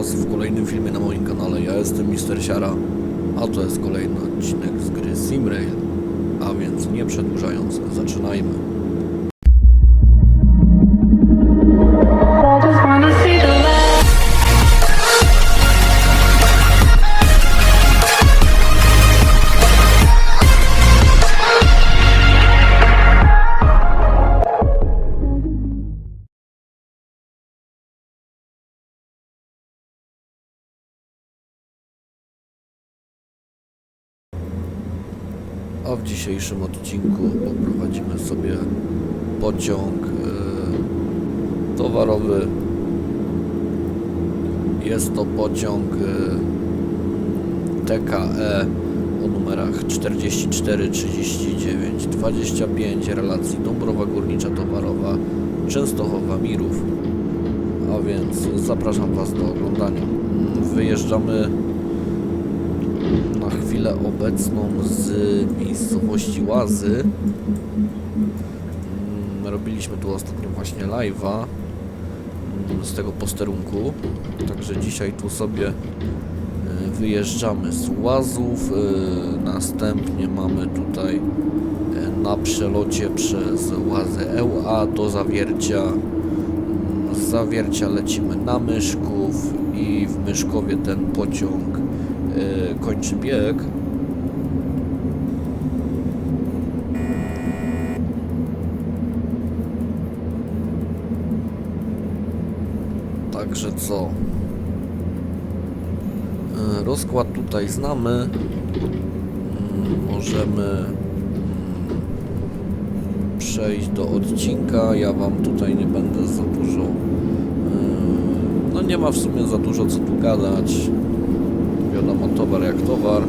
Was w kolejnym filmie na moim kanale. Ja jestem Mister Siara, a to jest kolejny odcinek z gry Simrail. A więc nie przedłużając, zaczynajmy. A w dzisiejszym odcinku poprowadzimy sobie pociąg e, towarowy. Jest to pociąg e, TKE o numerach 44, 39, 25 relacji Dąbrowa Górnicza Towarowa, Częstochowa Mirów. A więc zapraszam Was do oglądania. Wyjeżdżamy na chwilę obecną z miejscowości Łazy. Mm, Robiliśmy tu ostatnio właśnie live'a mm, z tego posterunku. Także dzisiaj tu sobie y, wyjeżdżamy z Łazów. y, Następnie mamy tutaj y, na przelocie przez Łazę EUA do Zawiercia. Mm, Z Zawiercia lecimy na Myszków i w Myszkowie ten pociąg kończy bieg. Także co? Y, Rozkład tutaj znamy. Mm, Możemy mm, przejść do odcinka. Ja Wam tutaj nie będę za dużo. y, No nie ma w sumie za dużo co tu gadać. Wiadomo, towar jak towar.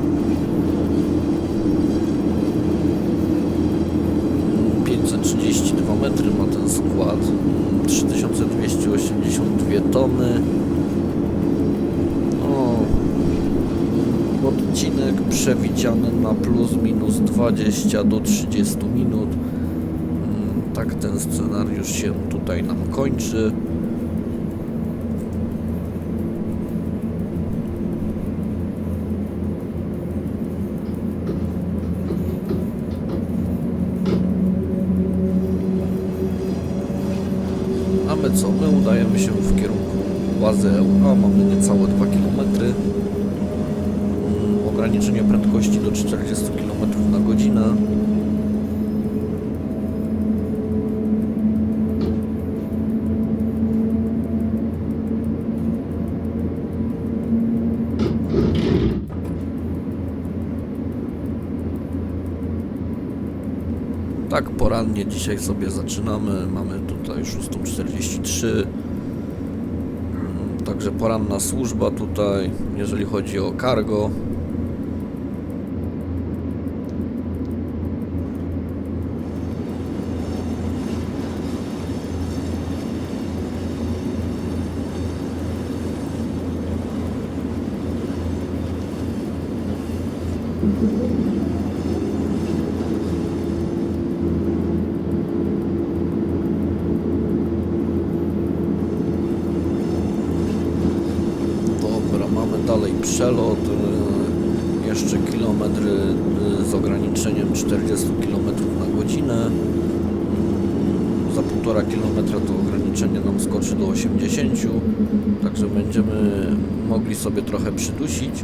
532 metry ma ten skład. 3282 tony. O, odcinek przewidziany na plus minus 20 do 30 minut. Mm, Tak ten scenariusz się tutaj nam kończy. Tak porannie dzisiaj sobie zaczynamy. Mamy tutaj 6.43. Mm, Także poranna służba tutaj, jeżeli chodzi o cargo. Dobra, mamy dalej przelot. y, Jeszcze kilometr y, z ograniczeniem 40 km na godzinę. Za półtora kilometra to ograniczenie nam skoczy do 80, także będziemy mogli sobie trochę przydusić.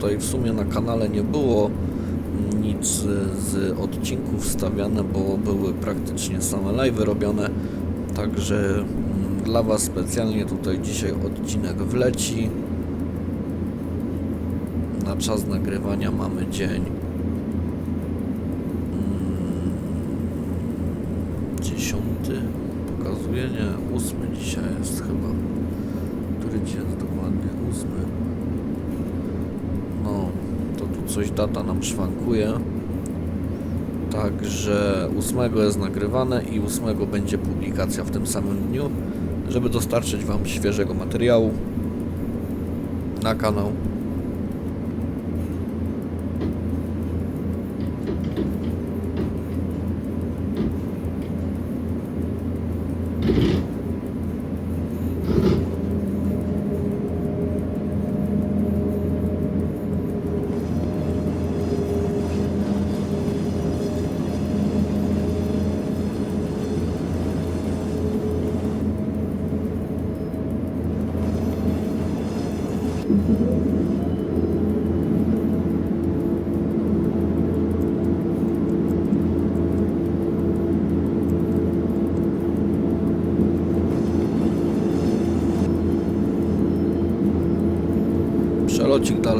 Tutaj w sumie na kanale nie było nic z odcinków wstawiane, bo były praktycznie same live robione. Także mm, dla Was specjalnie tutaj dzisiaj odcinek wleci. Na czas nagrywania mamy dzień mm, dziesiąty pokazuje, nie, ósmy dzisiaj jest chyba. Który dzień jest dokładnie? Ósmy. No, to tu coś data nam szwankuje. Także 8 jest nagrywane i 8 będzie publikacja w tym samym dniu, żeby dostarczyć Wam świeżego materiału na kanał.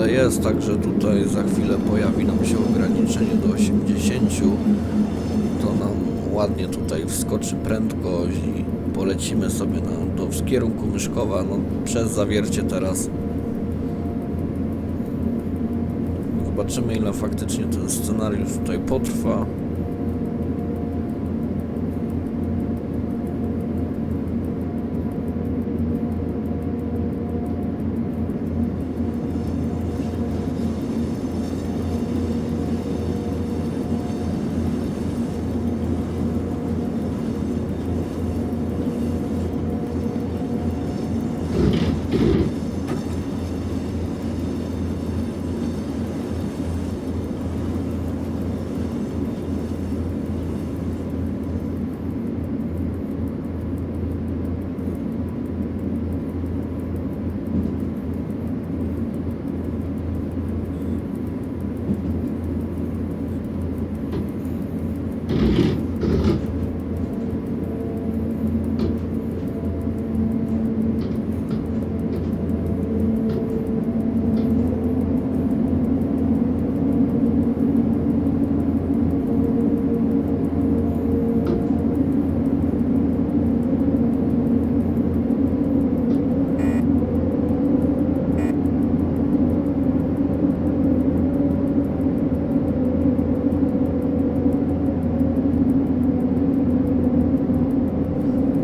Dalej jest, także tutaj za chwilę pojawi nam się ograniczenie do 80. To nam ładnie tutaj wskoczy prędkość i polecimy sobie na, do, w kierunku Myszkowa, no przez zawiercie teraz. Zobaczymy ile faktycznie ten scenariusz tutaj potrwa.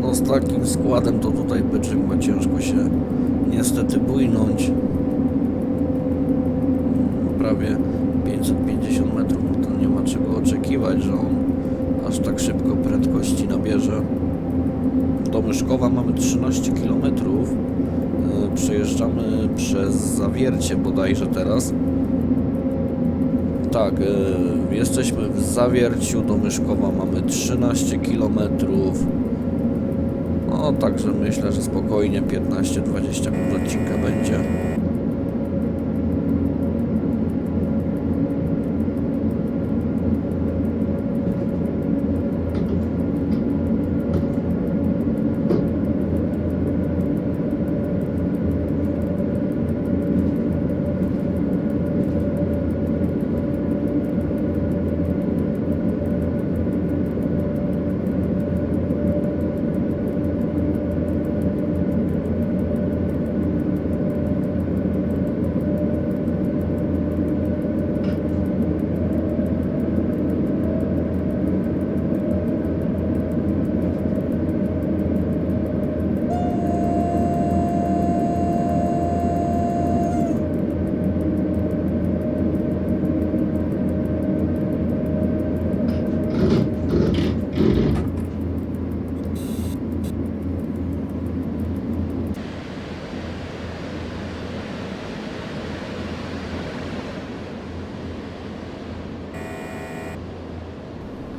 No z takim składem to tutaj byczek ma ciężko się niestety bujnąć. Prawie 550 metrów, to nie ma czego oczekiwać, że on aż tak szybko prędkości nabierze. Do Myszkowa mamy 13 km. Przejeżdżamy przez zawiercie bodajże teraz. Tak, y, jesteśmy w zawierciu do Myszkowa, mamy 13 kilometrów. No, także myślę, że spokojnie 15-20 minut odcinka będzie.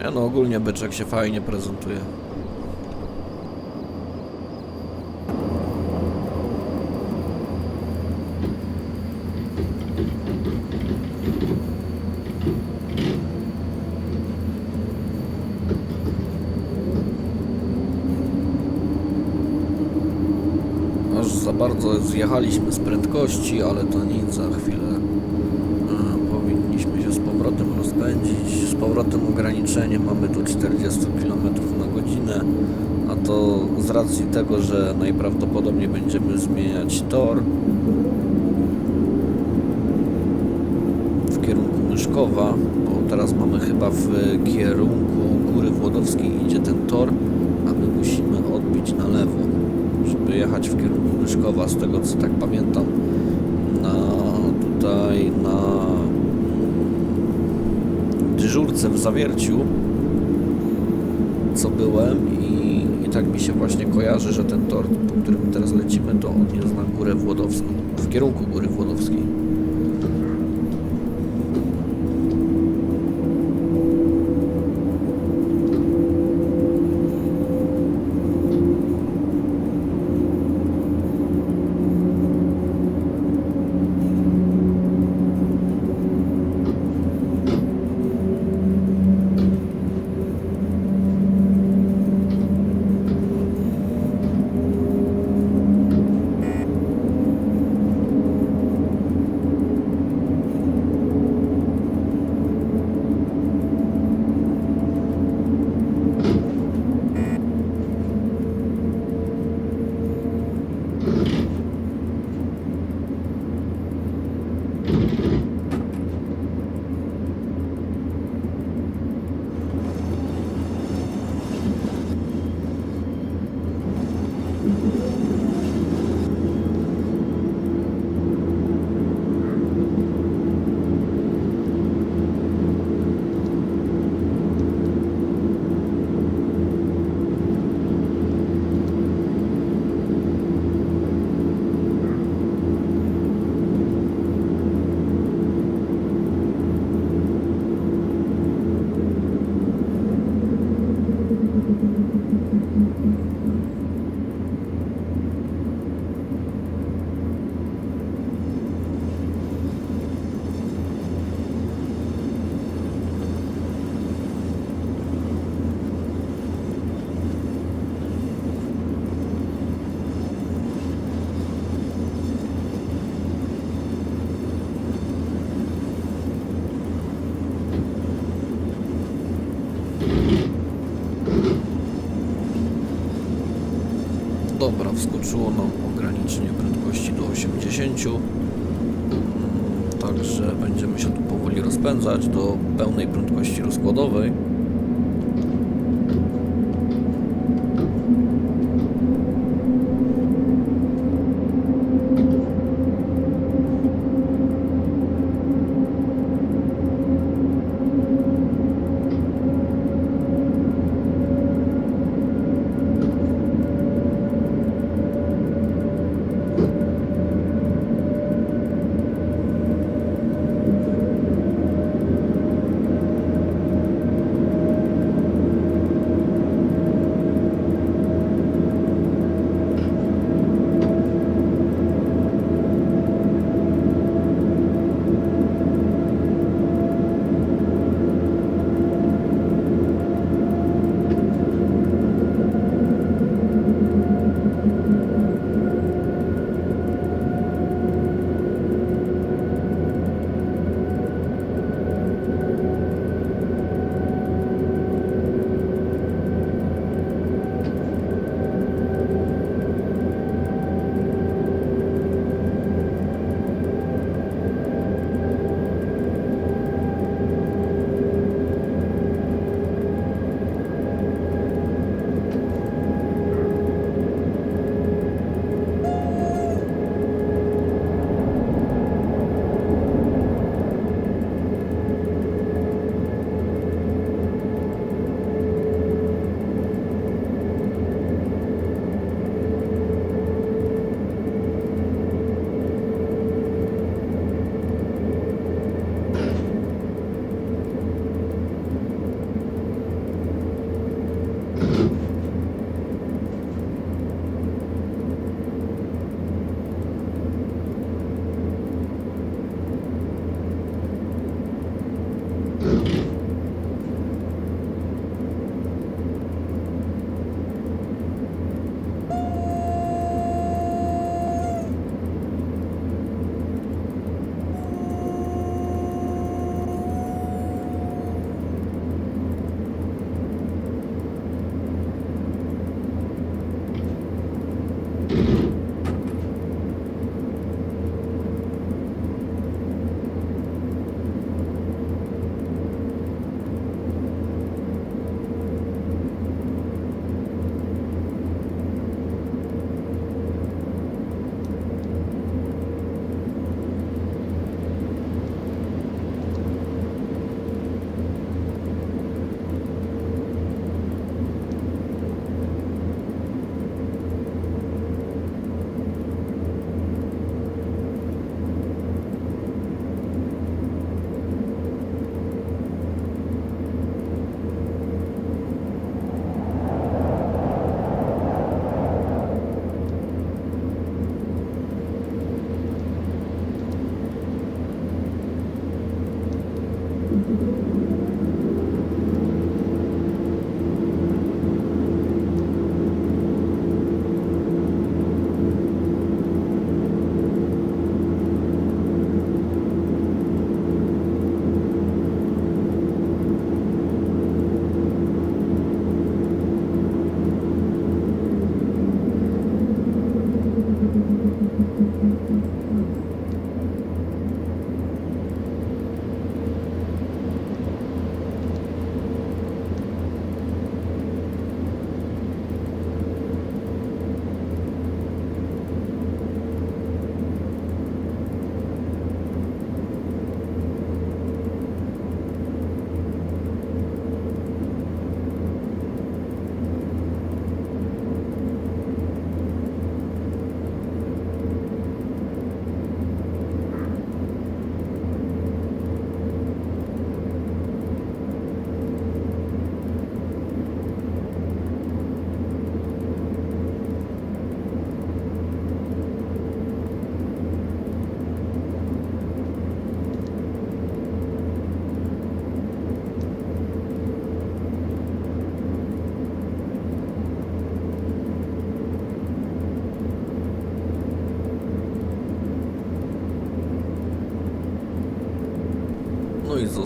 Ja no ogólnie byczek się fajnie prezentuje. Aż za bardzo zjechaliśmy z prędkości, ale to nic, za chwilę e, powinniśmy się z powrotem rozpędzić. Z powrotem ograniczenie mamy tu 40 km na godzinę, a to z racji tego, że najprawdopodobniej będziemy zmieniać tor w kierunku Myszkowa, bo teraz mamy chyba w kierunku Góry Włodowskiej idzie ten tor, a my musimy odbić na lewo, żeby jechać w kierunku Myszkowa, z tego co tak pamiętam, na tutaj na dyżurce w Zawierciu, co byłem i, i tak mi się właśnie kojarzy, że ten tor, po którym teraz lecimy, to on jest na Górę Włodowską, w kierunku Góry Włodowskiej. Dobra, wskoczyło nam ograniczenie prędkości do 80. Mm, Także będziemy się tu powoli rozpędzać do pełnej prędkości rozkładowej.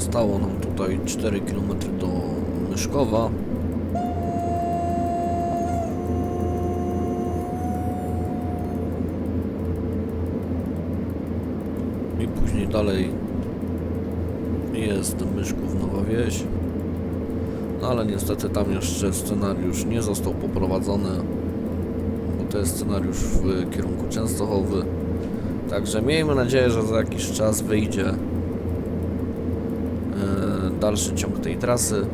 Zostało nam tutaj 4 km do Myszkowa. I później dalej jest Myszków Nowa Wieś. No ale niestety tam jeszcze scenariusz nie został poprowadzony, bo to jest scenariusz w kierunku Częstochowy. Także miejmy nadzieję, że za jakiś czas wyjdzie dalszy ciąg tej trasy.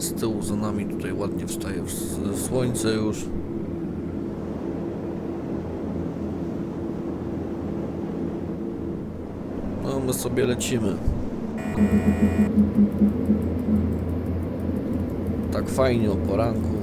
Z tyłu za nami tutaj ładnie wstaje słońce już. No, my sobie lecimy. Tak fajnie o poranku.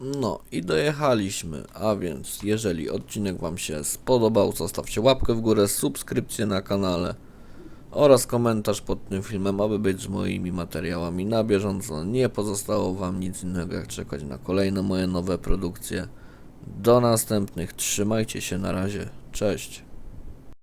No i dojechaliśmy, a więc jeżeli odcinek Wam się spodobał, zostawcie łapkę w górę, subskrypcję na kanale oraz komentarz pod tym filmem, aby być z moimi materiałami na bieżąco. Nie pozostało Wam nic innego jak czekać na kolejne moje nowe produkcje. Do następnych, trzymajcie się na razie, cześć.